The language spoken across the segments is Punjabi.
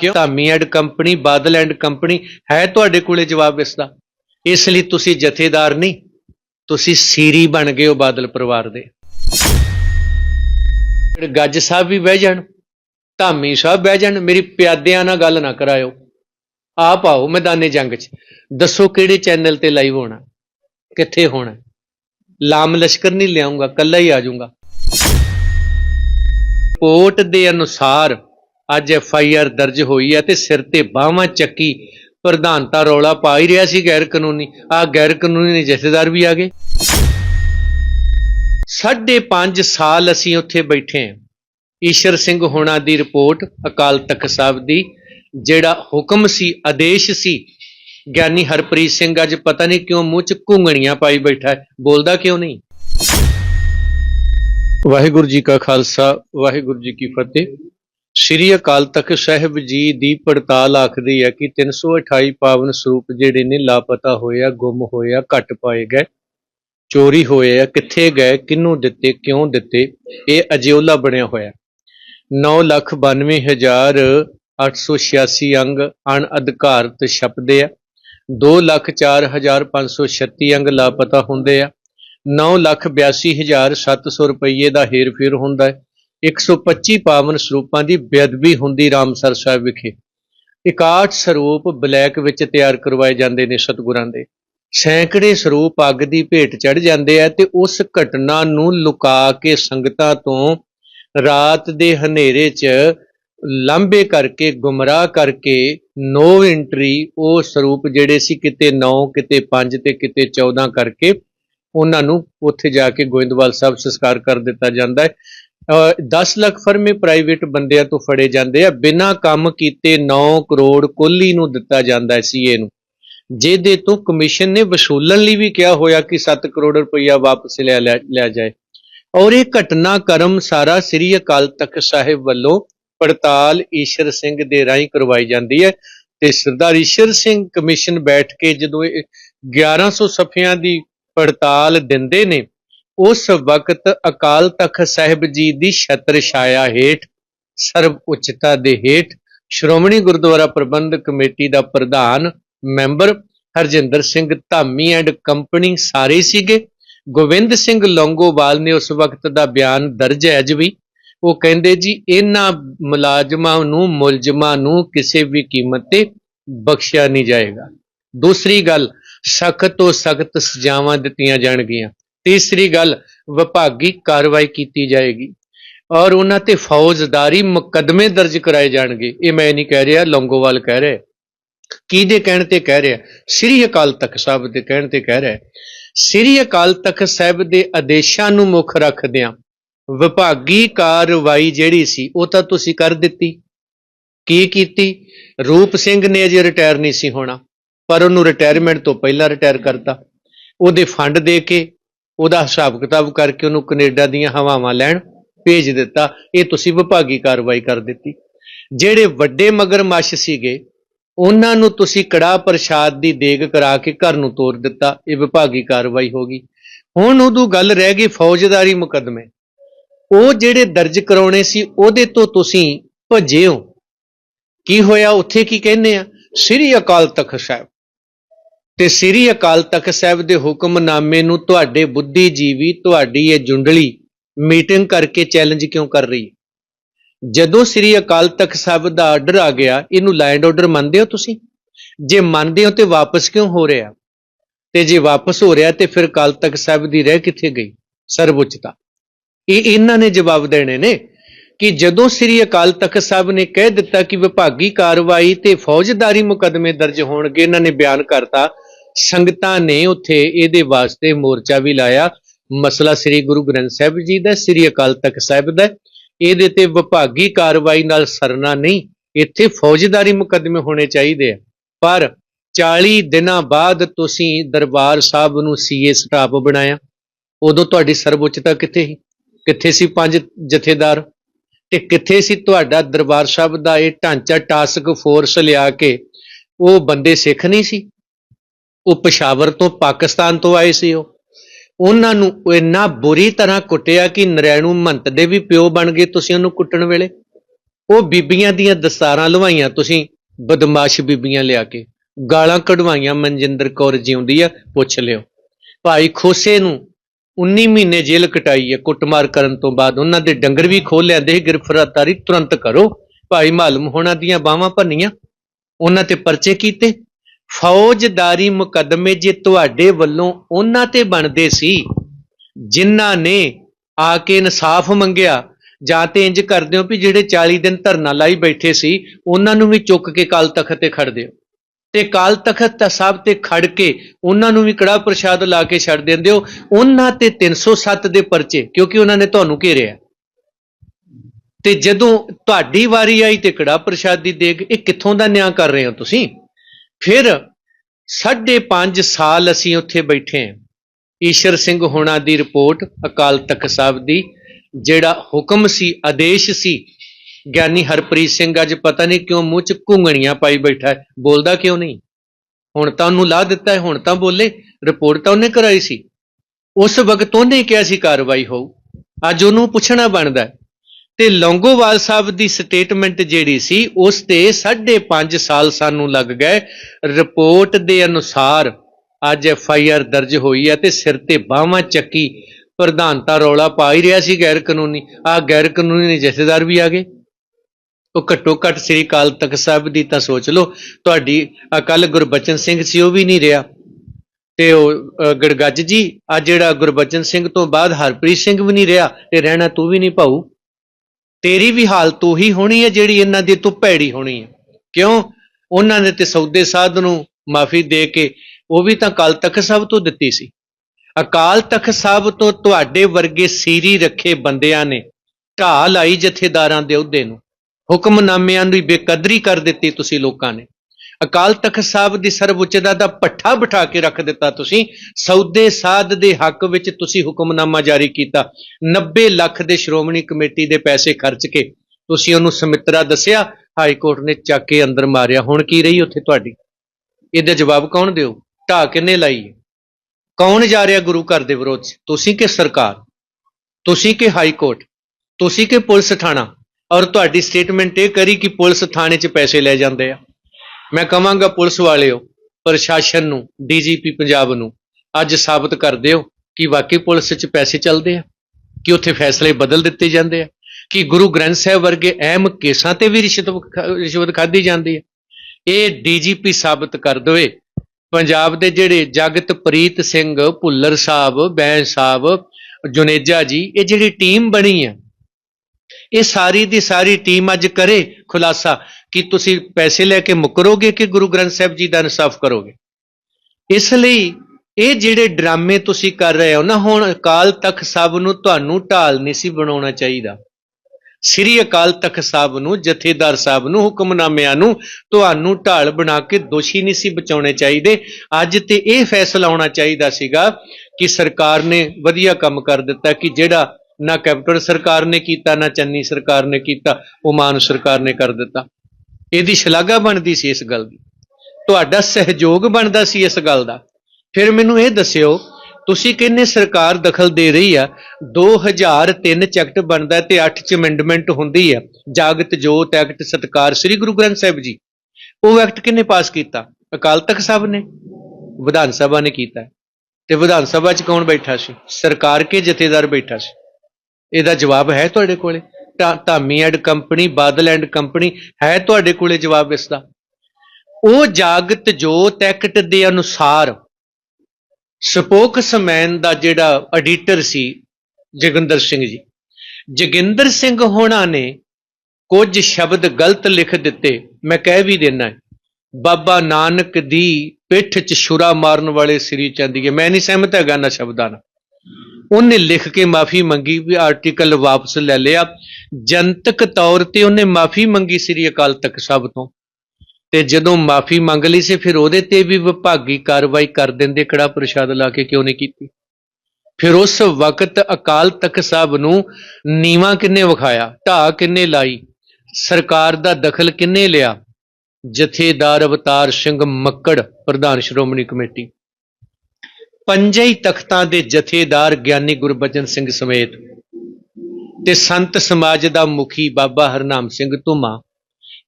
ਕਿਉਂ? Dhami and company, Badal and company ਹੈ ਤੁਹਾਡੇ ਕੋਲੇ ਜਵਾਬ ਇਸ ਦਾ ਇਸ ਲਈ ਤੁਸੀਂ ਜਥੇਦਾਰ ਨਹੀਂ, ਤੁਸੀਂ ਸੀਰੀ ਬਣ ਗਏ ਹੋ ਬਾਦਲ ਪਰਿਵਾਰ ਦੇ। ਗੱਜ ਸਾਹਿਬ ਵੀ ਬਹਿ ਜਾਣ, ਧਾਮੀ ਸਾਹਿਬ ਬਹਿ ਜਾਣ, ਮੇਰੀ ਪਿਆਦਿਆਂ ਨਾਲ ਗੱਲ ਨਾ ਕਰਾਇਓ। ਆਪ ਆਓ ਮੈਦਾਨੇ ਜੰਗ 'ਚ। ਦੱਸੋ ਕਿਹੜੇ ਚੈਨਲ ਤੇ ਲਾਈਵ ਹੋਣਾ, ਕਿੱਥੇ ਹੋਣਾ। ਲਾਮ ਲਸ਼ਕਰ ਨਹੀਂ ਲਿਆਉਂਗਾ, ਕੱਲਾ ਹੀ ਆ ਜਾਊਂਗਾ। ਕੋਰਟ ਦੇ ਅਨੁਸਾਰ ਅੱਜ ਐਫ ਆਈ ਆਰ ਦਰਜ ਹੋਈ ਹੈ ਤੇ ਸਿਰ ਤੇ ਬਾਹਾਂ ਚੱਕੀ ਪ੍ਰਧਾਨਤਾ ਰੌਲਾ ਪਾ ਹੀ ਰਿਹਾ ਸੀ ਗੈਰ ਕਾਨੂੰਨੀ। ਆ ਗੈਰ ਕਾਨੂੰਨੀ ਜਥੇਦਾਰ ਵੀ ਆ ਗਏ। ਸਾਢੇ ਪੰਜ ਸਾਲ ਅਸੀਂ ਉੱਥੇ ਬੈਠੇ ਹਾਂ। ਈਸ਼ਰ ਸਿੰਘ ਹੋਣਾ ਦੀ ਰਿਪੋਰਟ ਅਕਾਲ ਤਖਤ ਸਾਹਿਬ ਦੀ, ਜਿਹੜਾ ਹੁਕਮ ਸੀ, ਆਦੇਸ਼ ਸੀ। ਗਿਆਨੀ ਹਰਪ੍ਰੀਤ ਸਿੰਘ ਅੱਜ ਪਤਾ ਨਹੀਂ ਕਿਉਂ ਮੂੰਹ 'ਚ ਘੁੰਗਣੀਆਂ ਪਾਈ ਬੈਠਾ ਹੈ। ਬੋਲਦਾ ਕਿਉਂ ਨਹੀਂ? ਵਾਹਿਗੁਰੂ ਜੀ ਕਾ ਖਾਲਸਾ, ਵਾਹਿਗੁਰੂ ਜੀ ਕੀ ਫਤਿਹ। ਸ੍ਰੀ ਅਕਾਲ ਤਖਤ ਸਾਹਿਬ ਜੀ ਦੀ ਪੜਤਾਲ ਆਖਦੀ ਹੈ ਕਿ 328 ਪਾਵਨ ਸਰੂਪ ਜਿਹੜੇ ਨੇ ਲਾਪਤਾ ਹੋਏ ਆ, ਗੁੰਮ ਹੋਏ ਆ, ਘਟ ਪਾਏ ਗਏ, ਚੋਰੀ ਹੋਏ ਆ, ਕਿੱਥੇ ਗਏ, ਕਿਹਨੂੰ ਦਿੱਤੇ, ਕਿਉਂ ਦਿੱਤੇ, ਇਹ ਅਜਿਓਲਾ ਬਣਿਆ ਹੋਇਆ 992886 ਅੰਗ ਅਣਅਧਿਕਾਰਤ ਛਪਦੇ ਆ 204536 ਅੰਗ ਲਾਪਤਾ ਹੁੰਦੇ ਆ 982700 ਰੁਪਏ ਦਾ ਹੇਰ-ਫੇਰ ਹੁੰਦਾ ਹੈ। 125 ਪਾਵਨ ਸਰੂਪਾਂ ਦੀ ਬੇਅਦਬੀ ਹੁੰਦੀ ਰਾਮਸਰ ਸਾਹਿਬ ਵਿਖੇ। 61 ਸਰੂਪ ਬਲੈਕ ਵਿੱਚ ਤਿਆਰ ਕਰਵਾਏ ਜਾਂਦੇ ਨੇ ਸਤਿਗੁਰਾਂ ਦੇ। ਸੈਂਕੜੇ ਸਰੂਪ ਅੱਗ ਦੀ ਭੇਟ ਚੜ ਜਾਂਦੇ ਆ ਤੇ ਉਸ ਘਟਨਾ ਨੂੰ ਲੁਕਾ ਕੇ ਸੰਗਤਾਂ ਤੋਂ ਰਾਤ ਦੇ ਹਨੇਰੇ 'ਚ ਲਾਂਬੇ ਕਰਕੇ, ਗੁੰਮਰਾਹ ਕਰਕੇ ਨੋ ਐਂਟਰੀ ਉਹ ਸਰੂਪ ਜਿਹੜੇ ਸੀ ਕਿਤੇ 9 ਕਿਤੇ 5 ਤੇ ਕਿਤੇ 14 ਕਰਕੇ ਉਹਨਾਂ ਨੂੰ ਉੱਥੇ ਜਾ ਕੇ ਗੋਇੰਦਵਾਲ ਸਾਹਿਬ ਸੰਸਕਾਰ ਕਰ ਦਿੱਤਾ ਜਾਂਦਾ ਹੈ। 10 ਲੱਖ ਫਰਮੇ ਪ੍ਰਾਈਵੇਟ ਬੰਦਿਆਂ ਤੋਂ ਫੜੇ ਜਾਂਦੇ ਆ। ਬਿਨਾਂ ਕੰਮ ਕੀਤੇ 9 ਕਰੋੜ ਕੋਲੀ ਨੂੰ ਦਿੱਤਾ ਜਾਂਦਾ ਹੈ ਸੀਏ ਨੂੰ। ਜਿਹਦੇ ਤੋਂ ਕਮਿਸ਼ਨ ਨੇ ਵਸੂਲਣ ਲਈ ਵੀ ਕਿਹਾ ਹੋਇਆ ਕਿ 7 ਕਰੋੜ ਰੁਪਈਆ ਵਾਪਸ ਲਿਆ ਲਿਆ ਲਿਆ ਜਾਏ। ਔਰ ਇਹ ਘਟਨਾ ਕਰਮ ਸਾਰਾ ਸ੍ਰੀ ਅਕਾਲ ਤਖਤ ਸਾਹਿਬ ਵੱਲੋਂ ਪੜਤਾਲ ਈਸ਼ਰ ਸਿੰਘ ਦੇ ਰਾਹੀਂ ਕਰਵਾਈ ਜਾਂਦੀ ਹੈ ਤੇ ਸਰਦਾਰ ਈਸ਼ਰ ਸਿੰਘ ਕਮਿਸ਼ਨ ਬੈਠ ਕੇ ਜਦੋਂ ਇਹ 1100 ਸਫ਼ਿਆਂ ਦੀ ਪੜਤਾਲ ਦਿੰਦੇ ਨੇ ਉਸ ਵਕਤ ਅਕਾਲ ਤਖਤ ਸਾਹਿਬ ਜੀ ਦੀ ਛਤਰ ਛਾਇਆ ਹੇਠ ਸਰਵ ਉੱਚਤਾ ਦੇ ਹੇਠ ਸ਼੍ਰੋਮਣੀ ਗੁਰਦੁਆਰਾ ਪ੍ਰਬੰਧਕ ਕਮੇਟੀ ਦਾ ਪ੍ਰਧਾਨ member Harjinder Singh Dhami and company ਸਾਰੇ ਸੀਗੇ। ਗੋਬਿੰਦ ਸਿੰਘ ਲੌਂਗੋਵਾਲ ਨੇ ਉਸ ਵਕਤ ਦਾ ਬਿਆਨ ਦਰਜ ਹੈ ਅੱਜ ਵੀ। ਉਹ ਕਹਿੰਦੇ ਜੀ, ਇਹਨਾਂ ਮੁਲਾਜ਼ਮਾਂ ਨੂੰ, ਮੁਲਜ਼ਮਾਂ ਨੂੰ ਕਿਸੇ ਵੀ ਕੀਮਤ ਤੇ ਬਖਸ਼ਿਆ ਨਹੀਂ ਜਾਏਗਾ। ਦੂਸਰੀ ਗੱਲ, ਸਖਤ ਤੋਂ ਸਖਤ ਸਜ਼ਾਵਾਂ ਦਿੱਤੀਆਂ ਜਾਣਗੀਆਂ। ਤੀਸਰੀ ਗੱਲ, ਵਿਭਾਗੀ ਕਾਰਵਾਈ ਕੀਤੀ ਜਾਏਗੀ। ਔਰ ਉਹਨਾਂ ਤੇ ਫੌਜਦਾਰੀ ਮੁਕੱਦਮੇ ਦਰਜ ਕਰਾਏ ਜਾਣਗੇ। ਇਹ ਮੈਂ ਨਹੀਂ ਕਹਿ ਰਿਹਾ, ਲੌਂਗੋਵਾਲ ਕਹਿ ਰਿਹਾ। ਕਿਹਦੇ ਕਹਿਣ ਤੇ ਕਹਿ ਰਿਹਾ? ਸ੍ਰੀ ਅਕਾਲ ਤਖਤ ਸਾਹਿਬ ਦੇ ਕਹਿਣ ਤੇ ਕਹਿ ਰਿਹਾ। ਸ੍ਰੀ ਅਕਾਲ ਤਖਤ ਸਾਹਿਬ ਦੇ ਆਦੇਸ਼ਾਂ ਨੂੰ ਮੁੱਖ ਰੱਖਦਿਆਂ ਵਿਭਾਗੀ ਕਾਰਵਾਈ ਜਿਹੜੀ ਸੀ, ਉਹ ਤਾਂ ਤੁਸੀਂ ਕਰ ਦਿੱਤੀ। ਕੀ ਕੀਤੀ? ਰੂਪ ਸਿੰਘ ਨੇ ਅਜੇ ਰਿਟਾਇਰ ਨਹੀਂ ਸੀ ਹੋਣਾ, ਪਰ ਉਹਨੂੰ ਰਿਟਾਇਰਮੈਂਟ ਤੋਂ ਪਹਿਲਾਂ ਰਿਟਾਇਰ ਕਰਤਾ। ਉਹਦੇ ਫੰਡ ਦੇ ਕੇ ਉਹਦਾ ਹਿਸਾਬ ਕਿਤਾਬ ਕਰਕੇ ਉਹਨੂੰ ਕੈਨੇਡਾ ਦੀਆਂ ਹਵਾਵਾਂ ਲੈਣ ਭੇਜ ਦਿੱਤਾ। ਇਹ ਤੁਸੀਂ ਵਿਭਾਗੀ ਕਾਰਵਾਈ ਕਰ ਦਿੱਤੀ। ਜਿਹੜੇ ਵੱਡੇ ਮਗਰਮੱਛ ਸੀਗੇ, ਉਹਨਾਂ ਨੂੰ ਤੁਸੀਂ ਕੜਾ ਪ੍ਰਸ਼ਾਦ ਦੀ ਦੇਗ ਕਰਾ ਕੇ ਘਰ ਨੂੰ ਤੋਰ ਦਿੱਤਾ। ਇਹ ਵਿਭਾਗੀ ਕਾਰਵਾਈ ਹੋ ਗਈ। ਹੁਣ ਉਦੋਂ ਗੱਲ ਰਹਿ ਗਈ ਫੌਜਦਾਰੀ ਮੁਕੱਦਮੇ। ਉਹ ਜਿਹੜੇ ਦਰਜ ਕਰਾਉਣੇ ਸੀ, ਉਹਦੇ ਤੋਂ ਤੁਸੀਂ ਭੱਜੇ ਹੋ। ਕੀ ਹੋਇਆ? ਉੱਥੇ ਕੀ ਕਹਿੰਦੇ ਆ? ਸ੍ਰੀ ਅਕਾਲ ਤਖਤ ਸਾਹਿਬ। ਤੇ ਸ੍ਰੀ ਅਕਾਲ ਤਖਤ ਸਾਹਿਬ ਦੇ ਹੁਕਮਨਾਮੇ ਨੂੰ ਤੁਹਾਡੇ ਬੁੱਧੀਜੀਵੀ, ਤੁਹਾਡੀ ਇਹ ਜੁੰਡਲੀ ਮੀਟਿੰਗ ਕਰਕੇ ਚੈਲੰਜ ਕਿਉਂ ਕਰ ਰਹੀ? ਜਦੋਂ ਸ੍ਰੀ ਅਕਾਲ ਤਖਤ ਸਾਹਿਬ ਦਾ ਆਰਡਰ ਆ ਗਿਆ, ਇਹਨੂੰ ਲੈਂਡ ਆਰਡਰ ਮੰਨਦੇ ਹੋ ਤੁਸੀਂ? ਜੇ ਮੰਨਦੇ ਹੋ ਤੇ ਵਾਪਸ ਕਿਉਂ ਹੋ ਰਿਹਾ? ਤੇ ਜੇ ਵਾਪਸ ਹੋ ਰਿਹਾ ਤੇ ਫਿਰ ਅਕਾਲ ਤਖਤ ਸਾਹਿਬ ਦੀ ਰਹਿ ਕਿੱਥੇ ਗਈ? ਸਰਵਉੱਚਤਾ। ਇਹ ਇਹਨਾਂ ਨੇ ਜਵਾਬ ਦੇਣੇ ਨੇ ਕਿ ਜਦੋਂ ਸ੍ਰੀ ਅਕਾਲ ਤਖਤ ਸਾਹਿਬ ਨੇ ਕਹਿ ਦਿੱਤਾ ਕਿ ਵਿਭਾਗੀ ਕਾਰਵਾਈ ਤੇ ਫੌਜਦਾਰੀ ਮੁਕੱਦਮੇ ਦਰਜ ਹੋਣਗੇ, ਇਹਨਾਂ ਨੇ ਬਿਆਨ ਕਰਤਾ ਸੰਗਤਾਂ ਨੇ ਉੱਥੇ ਇਹਦੇ ਵਾਸਤੇ ਮੋਰਚਾ ਵੀ ਲਾਇਆ। ਮਸਲਾ ਸ੍ਰੀ ਗੁਰੂ ਗ੍ਰੰਥ ਸਾਹਿਬ ਜੀ ਦਾ, ਸ੍ਰੀ ਅਕਾਲ ਤਖਤ ਸਾਹਿਬ ਦਾ। ਇਹਦੇ ਤੇ ਵਿਭਾਗੀ ਕਾਰਵਾਈ ਨਾਲ ਸਰਨਾ ਨਹੀਂ, ਇੱਥੇ ਫੌਜਦਾਰੀ ਮੁਕੱਦਮੇ ਹੋਣੇ ਚਾਹੀਦੇ ਆ। ਪਰ 40 ਦਿਨਾਂ ਬਾਅਦ ਤੁਸੀਂ ਦਰਬਾਰ ਸਾਹਿਬ ਨੂੰ ਸੀਏ ਸਟਾਫ ਬਣਾਇਆ। ਉਦੋਂ ਤੁਹਾਡੀ ਸਰਵਉੱਚਤਾ ਕਿੱਥੇ ਸੀ? ਕਿੱਥੇ ਸੀ ਪੰਜ ਜਥੇਦਾਰ? ਤੇ ਕਿੱਥੇ ਸੀ ਤੁਹਾਡਾ ਦਰਬਾਰ ਸਾਹਿਬ ਦਾ ਇਹ ਢਾਂਚਾ, ਟਾਸਕ ਫੋਰਸ ਲਿਆ ਕੇ ਉਹ ਬੰਦੇ ਸਿੱਖ ਨਹੀਂ ਸੀ? ਉਹ ਪਸ਼ਾਵਰ ਤੋਂ ਪਾਕਿਸਤਾਨ ਤੋਂ ਆਏ ਸੀ ਉਹ। ਉਹਨਾਂ ਨੂੰ ਇੰਨਾ ਬੁਰੀ ਤਰ੍ਹਾਂ ਕੁੱਟਿਆ ਕਿ ਨਰੈਣੂ ਮੰਤ ਦੇ ਵੀ ਪਿਓ ਬਣ ਗਏ ਤੁਸੀਂ ਉਹਨੂੰ ਕੁੱਟਣ ਵੇਲੇ। ਉਹ ਬੀਬੀਆਂ ਦੀਆਂ ਦਸਤਾਰਾਂ ਲਵਾਈਆਂ ਤੁਸੀਂ, ਬਦਮਾਸ਼ ਬੀਬੀਆਂ ਲਿਆ ਕੇ। ਗਾਲਾਂ ਕਢਵਾਈਆਂ ਮਨਜਿੰਦਰ ਕੌਰ ਜਿਉਂਦੀ ਆ, ਪੁੱਛ ਲਿਓ। ਭਾਈ ਖੋਸੇ ਨੂੰ 19 ਮਹੀਨੇ ਜੇਲ੍ਹ ਕਟਾਈ ਹੈ ਕੁੱਟਮਾਰ ਕਰਨ ਤੋਂ ਬਾਅਦ। ਉਹਨਾਂ ਦੇ ਡੰਗਰ ਵੀ ਖੋਲ ਲੈਂਦੇ ਸੀ, ਗ੍ਰਿਫਤਾਰੀ ਤੁਰੰਤ ਕਰੋ। ਭਾਈ ਮਾਲਮ ਹੋਣਾ ਦੀਆਂ ਬਾਹਾਂ ਭੰਨੀਆਂ। ਉਹਨਾਂ ਤੇ ਪਰਚੇ ਕੀਤੇ। ਫੌਜਦਾਰੀ ਮੁਕੱਦਮੇ ਜੇ ਤੁਹਾਡੇ ਵੱਲੋਂ ਉਹਨਾਂ ਤੇ ਬਣਦੇ ਸੀ, ਜਿਨ੍ਹਾਂ ਨੇ ਆ ਕੇ ਇਨਸਾਫ ਮੰਗਿਆ, ਜਾਂ ਤੇ ਇੰਜ ਕਰਦੇ ਹੋ ਵੀ ਜਿਹੜੇ 40 ਦਿਨ ਧਰਨਾ ਲਾਈ ਬੈਠੇ ਸੀ, ਉਹਨਾਂ ਨੂੰ ਵੀ ਚੁੱਕ ਕੇ ਕਾਲ ਤਖਤ ਤੇ ਖੜ ਦਿਓ। ਤੇ ਕਾਲ ਤਖਤ ਤਾਂ ਸਾਹਿਬ ਤੇ ਖੜ ਕੇ ਉਹਨਾਂ ਨੂੰ ਵੀ ਕੜਾ ਪ੍ਰਸ਼ਾਦ ਲਾ ਕੇ ਛੱਡ ਦਿੰਦੇ ਹੋ। ਉਹਨਾਂ ਤੇ 307 ਦੇ ਪਰਚੇ, ਕਿਉਂਕਿ ਉਹਨਾਂ ਨੇ ਤੁਹਾਨੂੰ ਘੇਰਿਆ। ਤੇ ਜਦੋਂ ਤੁਹਾਡੀ ਵਾਰੀ ਆਈ ਤੇ ਕੜਾ ਪ੍ਰਸ਼ਾਦ ਦੀ ਦੇਗ, ਇਹ ਕਿੱਥੋਂ ਦਾ ਨਿਆਂ ਕਰ ਰਹੇ ਹੋ ਤੁਸੀਂ? ਫਿਰ ਸਾਢੇ ਪੰਜ ਸਾਲ ਅਸੀਂ ਉੱਥੇ ਬੈਠੇ ਹਾਂ। ਈਸ਼ਰ ਸਿੰਘ ਹੋਣਾ ਦੀ ਰਿਪੋਰਟ ਅਕਾਲ ਤਖਤ ਸਾਹਿਬ ਦੀ, ਜਿਹੜਾ ਹੁਕਮ ਸੀ, ਆਦੇਸ਼ ਸੀ। ਗਿਆਨੀ ਹਰਪ੍ਰੀਤ ਸਿੰਘ ਅੱਜ ਪਤਾ ਨਹੀਂ ਕਿਉਂ ਮੂੰਹ 'ਚ ਘੁੰਗਣੀਆਂ ਪਾਈ ਬੈਠਾ ਹੈ। ਬੋਲਦਾ ਕਿਉਂ ਨਹੀਂ? ਹੁਣ ਤਾਂ ਉਹਨੂੰ ਲਾ ਦਿੱਤਾ ਹੈ, ਹੁਣ ਤਾਂ ਬੋਲੇ। ਰਿਪੋਰਟ ਤਾਂ ਉਹਨੇ ਕਰਾਈ ਸੀ। ਉਸ ਵਕਤ ਉਹਨੇ ਕਿਹਾ ਸੀ ਕਾਰਵਾਈ ਹੋਊ। ਅੱਜ ਉਹਨੂੰ ਪੁੱਛਣਾ ਬਣਦਾ ਹੈ। ਤੇ ਲੌਂਗੋਵਾਲ ਸਾਹਿਬ ਦੀ ਸਟੇਟਮੈਂਟ ਜਿਹੜੀ ਸੀ, ਉਸ ਤੇ 5.5 ਸਾਲ ਸਾਨੂੰ ਲੱਗ ਗਏ। ਰਿਪੋਰਟ ਦੇ ਅਨੁਸਾਰ ਅੱਜ ਐਫ ਆਈ ਆਰ ਦਰਜ ਹੋਈ ਹੈ ਤੇ ਸਿਰ ਤੇ ਬਾਹਾਂ ਚੱਕੀ ਪ੍ਰਧਾਨਤਾ ਰੌਲਾ ਪਾ ਹੀ ਰਿਹਾ ਸੀ ਗੈਰ ਕਾਨੂੰਨੀ। ਆ ਗੈਰ ਕਾਨੂੰਨੀ ਜਥੇਦਾਰ ਵੀ ਆ ਗਏ। ਉਹ ਘੱਟੋ ਘੱਟ ਸ੍ਰੀ ਅਕਾਲ ਤਖਤ ਸਾਹਿਬ ਦੀ ਤਾਂ ਸੋਚ ਲਓ, ਤੁਹਾਡੀ ਅਕਲ ਗੁਰਬਚਨ ਸਿੰਘ ਸੀ, ਉਹ ਵੀ ਨਹੀਂ ਰਿਹਾ। ਤੇ ਉਹ ਗੜਗੱਜ ਜੀ ਆ ਜਿਹੜਾ ਗੁਰਬਚਨ ਸਿੰਘ ਤੋਂ ਬਾਅਦ ਹਰਪ੍ਰੀਤ ਸਿੰਘ ਵੀ ਨਹੀਂ ਰਿਹਾ, ਤੇ ਰਹਿਣਾ ਤੂੰ ਵੀ ਨਹੀਂ ਭਾਊ। ਤੇਰੀ ਵੀ ਹਾਲਤ ਉਹੀ ਹੋਣੀ ਹੈ ਜਿਹੜੀ ਇਹਨਾਂ ਦੀ ਤੂੰ ਭੈੜੀ ਹੋਣੀ ਹੈ। ਕਿਉਂ? ਉਹਨਾਂ ਨੇ ਤੇ ਸੌਦੇ ਸਾਧ ਨੂੰ ਮਾਫੀ ਦੇ ਕੇ ਉਹ ਵੀ ਤਾਂ ਕਾਲ ਤਖਤ ਸਾਹਿਬ ਤੋਂ ਦਿੱਤੀ ਸੀ। ਅਕਾਲ ਤਖਤ ਸਾਹਿਬ ਤੋਂ ਤੁਹਾਡੇ ਵਰਗੇ ਸੀਰੀ ਰੱਖੇ ਬੰਦਿਆਂ ਨੇ ਢਾਹ ਲਾਈ ਜਥੇਦਾਰਾਂ ਦੇ ਅਹੁਦੇ ਨੂੰ। ਹੁਕਮਨਾਮਿਆਂ ਦੀ ਬੇਕਦਰੀ ਕਰ ਦਿੱਤੀ ਤੁਸੀਂ ਲੋਕਾਂ ਨੇ। ਅਕਾਲ ਤਖਤ ਸਾਹਿਬ ਦੀ ਸਰਵਉੱਚਤਾ ਦਾ ਪੱਠਾ ਬਿਠਾ ਕੇ ਰੱਖ ਦਿੱਤਾ ਤੁਸੀਂ, ਸੌਦੇ ਸਾਧ ਦੇ ਹੱਕ ਵਿੱਚ ਤੁਸੀਂ ਹੁਕਮਨਾਮਾ ਜਾਰੀ ਕੀਤਾ। 90 ਲੱਖ ਦੇ ਸ਼੍ਰੋਮਣੀ ਕਮੇਟੀ ਦੇ ਪੈਸੇ ਖਰਚ ਕੇ ਤੁਸੀਂ ਉਹਨੂੰ ਸਮਿਤਰਾ ਦੱਸਿਆ, ਹਾਈ ਕੋਰਟ ਨੇ ਚੱਕ ਕੇ ਅੰਦਰ ਮਾਰਿਆ। ਹੁਣ ਕੀ ਰਹੀ ਉੱਥੇ ਤੁਹਾਡੀ? ਇਹਦਾ ਜਵਾਬ ਕੌਣ ਦਿਓ? ਢਾਹ ਕਿੰਨੇ ਲਾਈ ਹੈ? ਕੌਣ ਜਾ ਰਿਹਾ ਗੁਰੂ ਘਰ ਦੇ ਵਿਰੋਧ 'ਚ? ਤੁਸੀਂ ਕਿ ਸਰਕਾਰ? ਤੁਸੀਂ ਕਿ ਹਾਈ ਕੋਰਟ? ਤੁਸੀਂ ਕਿ ਪੁਲਿਸ ਥਾਣਾ? ਔਰ ਤੁਹਾਡੀ ਸਟੇਟਮੈਂਟ ਇਹ ਕਰੀ ਕਿ ਪੁਲਿਸ ਥਾਣੇ 'ਚ ਪੈਸੇ ਲੈ ਜਾਂਦੇ ਆ। ਮੈਂ ਕਹਾਂਗਾ ਪੁਲਿਸ ਵਾਲਿਓ, ਪ੍ਰਸ਼ਾਸਨ ਨੂੰ, ਡੀਜੀਪੀ ਪੰਜਾਬ ਨੂੰ, ਅੱਜ ਸਾਬਤ ਕਰ ਦਿਓ ਕਿ ਵਾਕਈ ਪੁਲਿਸ 'ਚ ਪੈਸੇ ਚੱਲਦੇ ਆ, ਕਿ ਉੱਥੇ ਫੈਸਲੇ ਬਦਲ ਦਿੱਤੇ ਜਾਂਦੇ ਆ, ਕਿ ਗੁਰੂ ਗ੍ਰੰਥ ਸਾਹਿਬ ਵਰਗੇ ਅਹਿਮ ਕੇਸਾਂ ਤੇ ਵੀ ਰਿਸ਼ਵਤ ਰਿਸ਼ਵਤ ਖਾਧੀ ਜਾਂਦੀ ਹੈ ਇਹ ਡੀਜੀਪੀ ਸਾਬਤ ਕਰ ਦੇਵੇ ਪੰਜਾਬ ਦੇ ਜਿਹੜੇ ਜਗਤ ਪ੍ਰੀਤ ਸਿੰਘ, ਭੁੱਲਰ ਸਾਹਿਬ, ਬੈਂਸ ਸਾਹਿਬ, ਜੁਨੇਜਾ ਜੀ, ਇਹ ਜਿਹੜੀ ਟੀਮ ਬਣੀ ਹੈ ਇਹ ਸਾਰੀ ਦੀ ਸਾਰੀ ਟੀਮ ਅੱਜ ਕਰੇ ਖੁਲਾਸਾ ਕਿ ਤੁਸੀਂ ਪੈਸੇ ਲੈ ਕੇ ਮੁਕਰੋਗੇ ਕਿ ਗੁਰੂ ਗ੍ਰੰਥ ਸਾਹਿਬ ਜੀ ਦਾ ਇਨਸਾਫ ਕਰੋਗੇ? ਇਸ ਲਈ ਇਹ ਜਿਹੜੇ ਡਰਾਮੇ ਤੁਸੀਂ ਕਰ ਰਹੇ ਹੋ ਨਾ, ਹੁਣ ਅਕਾਲ ਤਖਤ ਸਾਹਿਬ ਨੂੰ ਤੁਹਾਨੂੰ ਢਾਲ ਨਹੀਂ ਸੀ ਬਣਾਉਣਾ ਚਾਹੀਦਾ। ਸ੍ਰੀ ਅਕਾਲ ਤਖਤ ਸਾਹਿਬ ਨੂੰ, ਜਥੇਦਾਰ ਸਾਹਿਬ ਨੂੰ, ਹੁਕਮਨਾਮਿਆਂ ਨੂੰ ਤੁਹਾਨੂੰ ਢਾਲ ਬਣਾ ਕੇ ਦੋਸ਼ੀ ਨਹੀਂ ਸੀ ਬਚਾਉਣੇ ਚਾਹੀਦੇ। ਅੱਜ ਤੇ ਇਹ ਫੈਸਲਾ ਹੋਣਾ ਚਾਹੀਦਾ ਸੀਗਾ ਕਿ ਸਰਕਾਰ ਨੇ ਵਧੀਆ ਕੰਮ ਕਰ ਦਿੱਤਾ ਕਿ ਜਿਹੜਾ ਨਾ ਕੈਪਟਨ ਸਰਕਾਰ ਨੇ ਕੀਤਾ, ਨਾ ਚੰਨੀ ਸਰਕਾਰ ਨੇ ਕੀਤਾ, ਉਹ ਮਾਨ ਸਰਕਾਰ ਨੇ ਕਰ ਦਿੱਤਾ। ਇਹਦੀ ਸ਼ਲਾਘਾ ਬਣਦੀ ਸੀ ਇਸ ਗੱਲ ਦੀ। ਤੁਹਾਡਾ ਸਹਿਯੋਗ ਬਣਦਾ ਸੀ ਇਸ ਗੱਲ ਦਾ। ਫਿਰ ਮੈਨੂੰ ਇਹ ਦੱਸਿਓ, ਤੁਸੀਂ ਕਹਿੰਦੇ ਸਰਕਾਰ ਦਖਲ ਦੇ ਰਹੀ ਆ? 2003 ਚ ਐਕਟ ਬਣਦਾ ਹੈ ਤੇ 8 ਚ ਅਮੈਂਡਮੈਂਟ ਹੁੰਦੀ ਹੈ ਜਾਗਤ, ਜੋਤ ਐਕਟ, ਸਤਕਾਰ, ਸ੍ਰੀ ਗੁਰੂ ਗ੍ਰੰਥ ਸਾਹਿਬ ਜੀ। ਉਹ ਐਕਟ ਕਿਹਨੇ ਪਾਸ ਕੀਤਾ? ਅਕਾਲ ਤਖਤ ਸਾਹਿਬ ਨੇ, ਵਿਧਾਨ ਸਭਾ ਨੇ ਕੀਤਾ। ਤੇ ਵਿਧਾਨ ਸਭਾ ਚ ਕੌਣ ਬੈਠਾ ਸੀ? ਸਰਕਾਰ ਕੇ ਜਥੇਦਾਰ ਬੈਠਾ ਸੀ? ਇਹਦਾ ਜਵਾਬ ਹੈ ਤੁਹਾਡੇ ਕੋਲੇ? ਧਾ- Dhami and company, Badal and company, ਹੈ ਤੁਹਾਡੇ ਕੋਲੇ ਜਵਾਬ ਇਸ ਦਾ ਉਹ ਜਾਗਤ ਜੋਤ ਐਕਟ ਦੇ ਅਨੁਸਾਰ ਸਪੋਕਸਮੈਨ ਦਾ ਜਿਹੜਾ ਐਡੀਟਰ ਸੀ, ਜਗਿੰਦਰ ਸਿੰਘ ਜੀ, ਜਗਿੰਦਰ ਸਿੰਘ ਹੋਣਾ ਨੇ ਕੁਝ ਸ਼ਬਦ ਗਲਤ ਲਿਖ ਦਿੱਤੇ, ਮੈਂ ਕਹਿ ਵੀ ਦੇਣਾ ਬਾਬਾ ਨਾਨਕ ਦੀ ਪਿੱਠ 'ਚ ਛੁਰਾ ਮਾਰਨ ਵਾਲੇ ਸ੍ਰੀ ਚੰਦੀਏ ਮੈਂ ਨਹੀਂ ਸਹਿਮਤ ਹੈਗਾ ਨਾ ਸ਼ਬਦਾਂ ਨਾਲ। ਉਹਨੇ ਲਿਖ ਕੇ ਮਾਫੀ ਮੰਗੀ ਵੀ ਆਰਟੀਕਲ ਵਾਪਸ ਲੈ ਲਿਆ। ਜਨਤਕ ਤੌਰ ਤੇ ਉਹਨੇ ਮਾਫੀ ਮੰਗੀ ਸ੍ਰੀ ਅਕਾਲ ਤਖਤ ਸਾਹਿਬ ਤੋਂ। ਤੇ ਜਦੋਂ ਮਾਫੀ ਮੰਗ ਲਈ ਸੀ, ਫਿਰ ਉਹਦੇ ਤੇ ਵੀ ਵਿਭਾਗੀ ਕਾਰਵਾਈ ਕਰ ਦਿੰਦੇ ਕੜਾ ਪ੍ਰਸ਼ਾਦ ਲਾ ਕੇ ਕਿਉਂ ਨਹੀਂ ਕੀਤੀ? ਫਿਰ ਉਸ ਵਕਤ ਅਕਾਲ ਤਖਤ ਸਾਹਿਬ ਨੂੰ ਨੀਵਾ ਕਿੰਨੇ ਵਿਖਾਇਆ? ਢਾਹ ਕਿੰਨੇ ਲਾਈ? ਸਰਕਾਰ ਦਾ ਦਖਲ ਕਿੰਨੇ ਲਿਆ? ਜਥੇਦਾਰ ਅਵਤਾਰ ਸਿੰਘ ਮੱਕੜ, ਪ੍ਰਧਾਨ ਸ਼੍ਰੋਮਣੀ ਕਮੇਟੀ। ਪੰਜੇ ਹੀ ਤਖਤਾਂ ਦੇ ਜਥੇਦਾਰ ਗਿਆਨੀ ਗੁਰਬਚਨ ਸਿੰਘ ਸਮੇਤ ਤੇ ਸੰਤ ਸਮਾਜ ਦਾ ਮੁਖੀ ਬਾਬਾ ਹਰਨਾਮ ਸਿੰਘ ਧੁਮਾ।